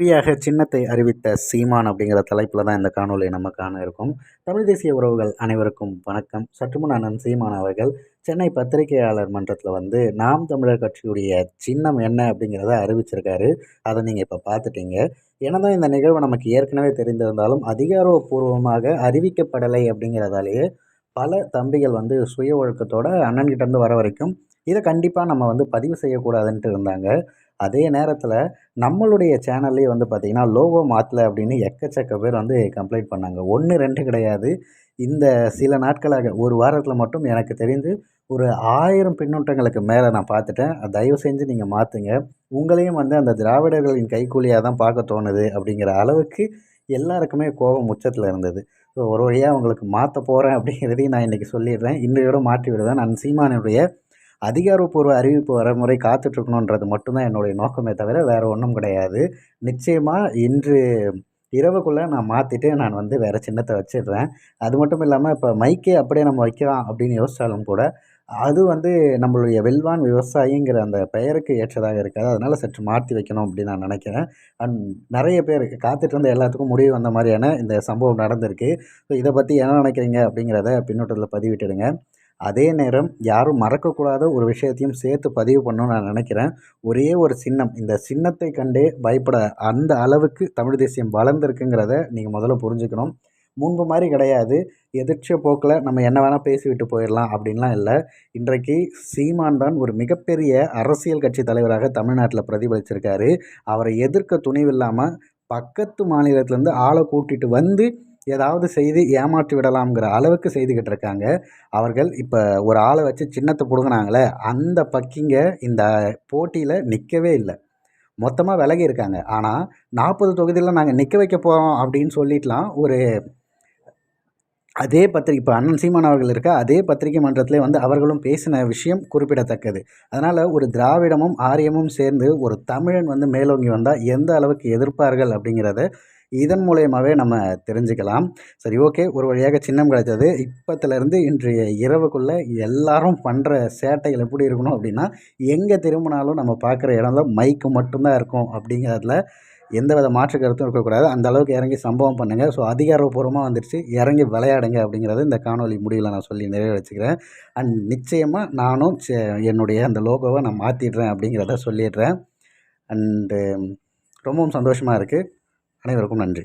ஃப்ரீயாக சின்னத்தை அறிவித்த சீமான் அப்படிங்கிற தலைப்பில் தான் இந்த காணொலி நம்ம காண இருக்கோம். தமிழ் தேசிய உறவுகள் அனைவருக்கும் வணக்கம். சற்றுமுன் அண்ணன் சீமான் அவர்கள் சென்னை பத்திரிகையாளர் மன்றத்தில் வந்து நாம் தமிழர் கட்சியுடைய சின்னம் என்ன? அப்படிங்கிறத அறிவிச்சிருக்காரு. அதை நீங்கள் இப்போ பார்த்துட்டீங்க என்னதான் இந்த நிகழ்வு நமக்கு ஏற்கனவே தெரிந்திருந்தாலும் அதிகாரப்பூர்வமாக அறிவிக்கப்படலை அப்படிங்கிறதாலேயே பல தம்பிகள் வந்து சுய ஒழுக்கத்தோட அண்ணன்கிட்டேருந்து வர வரைக்கும் இதை கண்டிப்பாக நம்ம வந்து பதிவு செய்யக்கூடாதுன்ட்டு இருந்தாங்க. அதே நேரத்தில் நம்மளுடைய சேனல்லே வந்து பார்த்திங்கன்னா லோகோ மாற்றலை அப்படின்னு எக்கச்சக்க பேர் வந்து கம்ப்ளைண்ட் பண்ணாங்க. ஒன்று ரெண்டு கிடையாது. இந்த சில நாட்களாக ஒரு வாரத்தில் மட்டும் எனக்கு தெரிந்து ஒரு ஆயிரம் பின்னூட்டங்களுக்கு மேலே நான் பார்த்துட்டேன் தயவு செஞ்சு நீங்கள் மாற்றுங்க உங்களையும் வந்து அந்த திராவிடர்களின் கைக்கூலியாக தான் பார்க்க தோணுது அப்படிங்கிற அளவுக்கு எல்லாருக்குமே கோபம் உச்சத்தில் இருந்தது. ஸோ ஒரு வழியாக உங்களுக்கு மாற்ற போகிறேன் அப்படிங்கிறதையும் நான் இன்றைக்கி சொல்லிடுறேன். இன்றையோடு மாற்றி விடுவேன் நான் சீமானுடைய அதிகாரப்பூர்வ அறிவிப்பு வர முறை காத்துட்ருக்கணுன்றது மட்டும்தான் என்னுடைய நோக்கமே தவிர வேறு ஒன்றும் கிடையாது. நிச்சயமாக இன்று இரவுக்குள்ளே நான் மாற்றிட்டு நான் வந்து வேறு சின்னத்தை வச்சிடுறேன். அது மட்டும் இல்லாமல் இப்போ மைக்கே அப்படியே நம்ம வைக்கலாம் அப்படின்னு யோசித்தாலும் கூட அது வந்து நம்மளுடைய வெல்வான் விவசாயிங்கிற அந்த பெயருக்கு ஏற்றதாக இருக்காது. அதனால் சற்று மாற்றி வைக்கணும் அப்படின்னு நான் நினைக்கிறேன். அண்ட் நிறைய பேர் காத்துட்டு இருந்த எல்லாத்துக்கும் முடிவு வந்த மாதிரியான இந்த சம்பவம் நடந்திருக்கு. ஸோ இதை பற்றி என்ன நினைக்கிறீங்க அப்படிங்கிறத பின்னோட்டத்தில் பதிவிட்டுடுங்க. அதே நேரம் யாரும் மறக்கக்கூடாத ஒரு விஷயத்தையும் சேர்த்து பதிவு பண்ணணும்னு நான் நினைக்கிறேன். ஒரே ஒரு சின்னம். இந்த சின்னத்தை கண்டே பயப்பட அந்த அளவுக்கு தமிழ் தேசியம் வளர்ந்துருக்குங்கிறத நீங்கள் முதல்ல புரிஞ்சுக்கணும். முன்பு மாதிரி கிடையாது. எதிர்ச்சிய போக்கில் நம்ம என்ன வேணால் பேசிவிட்டு போயிடலாம் அப்படின்லாம் இல்லை. இன்றைக்கு சீமான் தான் ஒரு மிகப்பெரிய அரசியல் கட்சி தலைவராக தமிழ்நாட்டில் பிரதிபலிச்சிருக்காரு. அவரை எதிர்க்க துணிவில்லாமல் பக்கத்து மாநிலத்திலேருந்து ஆளை கூட்டிகிட்டு வந்து ஏதாவது செய்து ஏமாற்றி விடலாம்ங்கிற அளவுக்கு செய்துக்கிட்டு இருக்காங்க. அவர்கள் இப்போ ஒரு ஆளை வச்சு சின்னத்தை பிடுங்கினாங்களே அந்த பக்கிங்க இந்த போட்டியில் நிற்கவே இல்லை. மொத்தமாக விலகி இருக்காங்க. ஆனால் நாற்பது தொகுதியில் நாங்கள் நிற்க வைக்க போகிறோம் அப்படின்னு சொல்லிட்டுலாம் ஒரு அதே பத்திரிகை இப்போ அண்ணன் சீமான் அவர்கள் இருக்க அதே பத்திரிகை மன்றத்திலே வந்து அவர்களும் பேசின விஷயம் குறிப்பிடத்தக்கது. அதனால் ஒரு திராவிடமும் ஆரியமும் சேர்ந்து ஒரு தமிழன் வந்து மேலோங்கி வந்தால் எந்த அளவுக்கு எதிர்ப்பார்கள் அப்படிங்கிறத இதன் மூலயமாவே நம்ம தெரிஞ்சுக்கலாம். சரி ஓகே. ஒரு வழியாக சின்னம் கிடைச்சது இப்போத்துலேருந்து இன்றைய இரவுக்குள்ளே எல்லாரும் பண்ணுற சேட்டைகள் எப்படி இருக்கணும் அப்படின்னா எங்கே திரும்பினாலும் நம்ம பார்க்குற இடம்ல மைக்கு மட்டும்தான் இருக்கும் அப்படிங்கிறதுல எந்த வித மாற்று கருத்தும் இருக்கக்கூடாது. அந்த அளவுக்கு இறங்கி சம்பவம் பண்ணுங்கள் ஸோ அதிகாரப்பூர்வமாக வந்துடுச்சு இறங்கி விளையாடுங்க அப்படிங்கிறத இந்த காணொலி முடிவில் நான் சொல்லி நிறைவேற்றிக்கிறேன். அண்ட் நிச்சயமாக நானும் என்னுடைய அந்த லோகோவை நான் மாற்றிடுறேன் அப்படிங்கிறத சொல்லிடுறேன். அண்டு ரொம்பவும் சந்தோஷமாக இருக்குது அனைவருக்கும் நன்றி.